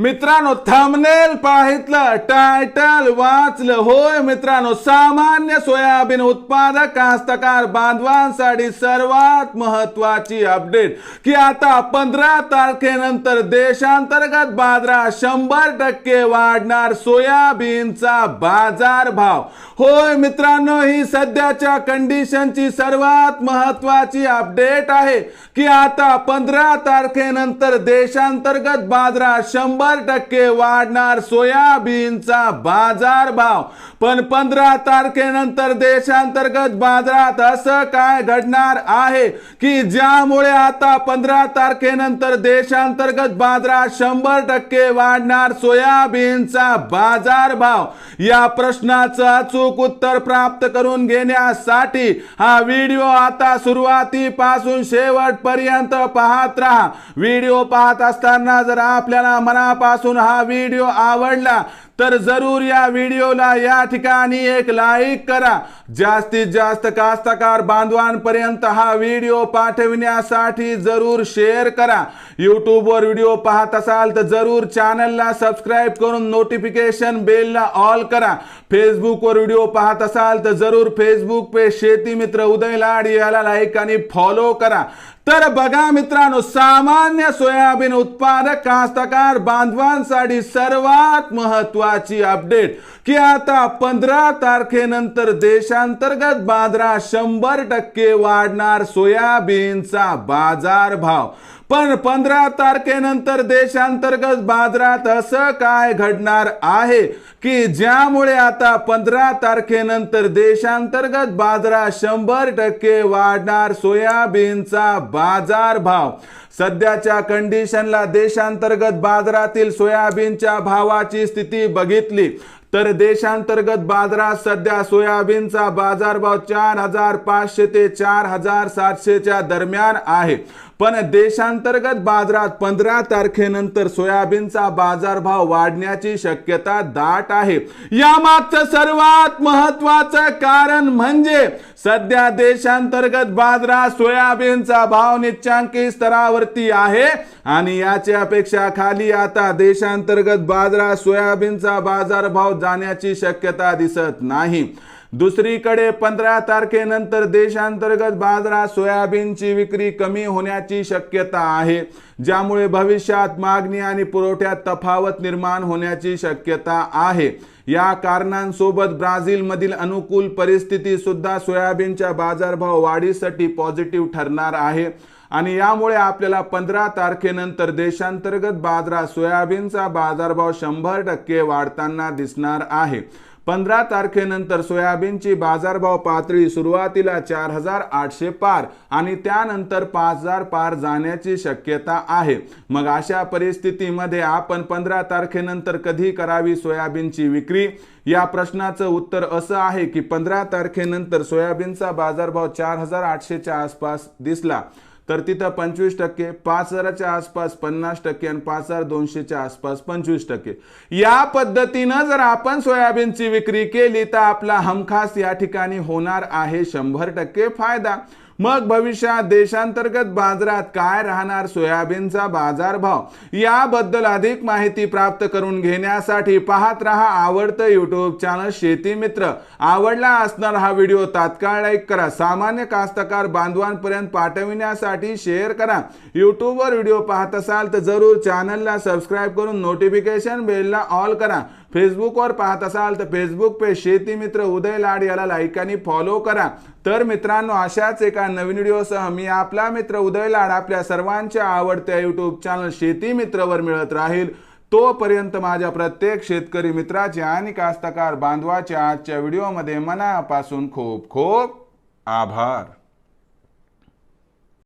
मित्रांनो thumbnail पाहितलं title वाचलं. होय मित्रांनो सामान्य सोयाबीन उत्पादक कास्तकार बांधवांसाठी सर्वात महत्वाची अपडेट की आता पंधरा तारखेनंतर देशांतर्गत बाजारात शंभर टक्के वाढणार सोयाबीनचा बाजार भाव होय मित्रांनो ही सध्याच्या कंडिशनची सर्वात महत्वाची अपडेट आहे. की आता पंधरा तारखेनंतर देशांतर्गत बाजारात शंभर टक्के वाढणार सोयाबीनचा बाजार भाव. पण पंधरा तारखेनंतर देशांतर्गत बाजारात असं काय घडणार आहे की ज्यामुळे आता पंधरा तारखेनंतर देशांतर्गत बाजारात शंभर टक्के वाढणार सोयाबीनचा बाजार भाव? या प्रश्नाचं अचूक उत्तर प्राप्त करून घेण्यासाठी हा व्हिडिओ आता सुरुवातीपासून शेवटपर्यंत पाहत राहा. व्हिडिओ पाहत असताना जर आपल्याला मनापासून हा व्हिडिओ आवडला तर जरूर या व्हिडिओला या ठिकाणी एक लाईक करा. जास्तीत जास्त कास्तकार बांधवांपर्यंत हा व्हिडिओ पाठविण्यासाठी जरूर शेअर करा. यूट्यूबवर व्हिडिओ पाहत असाल तर जरूर चॅनलला सबस्क्राईब करून नोटिफिकेशन बेलला ऑल करा. फेसबुकवर व्हिडिओ पाहत असाल तर जरूर फेसबुक पे शेती मित्र उदय लाड याला लाईक आणि फॉलो करा. तर बघा मित्रांनो सामान्य सोयाबीन उत्पादक कास्तकार बांधवांसाठी सर्वात महत्वाची अपडेट की आता पंधरा तारखेनंतर देशांतर्गत बाजरा शंभर टक्के वाढणार सोयाबीनचा बाजार भाव. पण पंधरा तारखेनंतर देशांतर्गत बाजारात असं काय घडणार आहे की ज्यामुळे आता पंधरा तारखेनंतर देशांतर्गत बाजारात शंभर टक्के वाढणार सोयाबीनचा बाजार भाव? सध्याच्या कंडिशनला देशांतर्गत बाजारातील सोयाबीनच्या भावाची स्थिती बघितली. तर देशांतर्गत बाजारात सध्या सोयाबीनचा बाजारभाव चार हजार पाचशे ते चार हजार सातशेच्या दरम्यान आहे. पण देशांतर्गत बाजारात पंधरा तारखेनंतर सोयाबीनचा बाजारभाव वाढण्याची शक्यता दाट आहे. यामागचं सर्वात महत्वाचं कारण म्हणजे सध्या देशांतर्गत बाजारात सोयाबीनचा भाव निच्चांकी स्तरावरती आहे आणि याच्या अपेक्षा खाली आता देशांतर्गत बाजारात सोयाबीनचा बाजारभाव जाण्याची शक्यता दिसत नाही. दुसरीकडे पंधरा तारखेनंतर देशांतर्गत बाजारात सोयाबीनची विक्री कमी होण्याची शक्यता आहे ज्यामुळे भविष्यात मागणी आणि पुरवठ्यात तफावत निर्माण होण्याची शक्यता आहे. या कारणांसोबत ब्राझीलमधील अनुकूल परिस्थिती सुद्धा सोयाबीनच्या बाजारभाव वाढीसाठी पॉझिटिव्ह ठरणार आहे. आणि यामुळे आपल्याला पंधरा तारखेनंतर देशांतर्गत बाजारात सोयाबीनचा बाजारभाव शंभर टक्के वाढताना दिसणार आहे. पंधरा तारखेनंतर सोयाबीनची बाजारभाव पातळी सुरुवातीला चार हजार आठशे पार आणि त्यानंतर पाच हजार पार जाण्याची शक्यता आहे. मग अशा परिस्थितीमध्ये आपण पंधरा तारखेनंतर कधी करावी सोयाबीनची विक्री? या प्रश्नाचं उत्तर असं आहे की पंधरा तारखेनंतर सोयाबीनचा बाजारभाव चार हजार आठशेच्या आसपास दिसला. तर तिथं पंचवीस टक्के पाच हजाराच्या आसपास पन्नास टक्के आणि पाच हजार दोनशेच्या आसपास पंचवीस टक्के. या पद्धतीनं जर आपण सोयाबीनची विक्री केली तर आपला हमखास या ठिकाणी होणार आहे शंभर टक्के फायदा. मग भविष्यात देशांतर्गत बाजारात काय राहणार सोयाबीनचा बाजारभाव? याबद्दल अधिक माहिती प्राप्त करून घेण्यासाठी पाहत रहा आवडतं युट्यूब चॅनल शेती मित्र. आवडला असणार हा व्हिडिओ तात्काळ लाईक करा. सामान्य कास्तकार बांधवांपर्यंत पाठविण्यासाठी शेअर करा. युट्यूबवर व्हिडिओ पाहत असाल तर जरूर चॅनलला सबस्क्राईब करून नोटिफिकेशन बेलला ऑल करा. फेसबुकवर पाहत असाल तर फेसबुक पे शेती मित्र उदय लाड याला लाईक आणि फॉलो करा. तर मित्रांनो अशाच एका नवीन व्हिडिओसह मी आपला मित्र उदय लाड आपल्या सर्वांच्या आवडत्या यूट्यूब चॅनल शेती मित्रवर मिळत राहील. तोपर्यंत माझ्या प्रत्येक शेतकरी मित्राचे आणि कास्तकार बांधवाच्या आजच्या व्हिडिओमध्ये मनापासून खूप खूप आभार.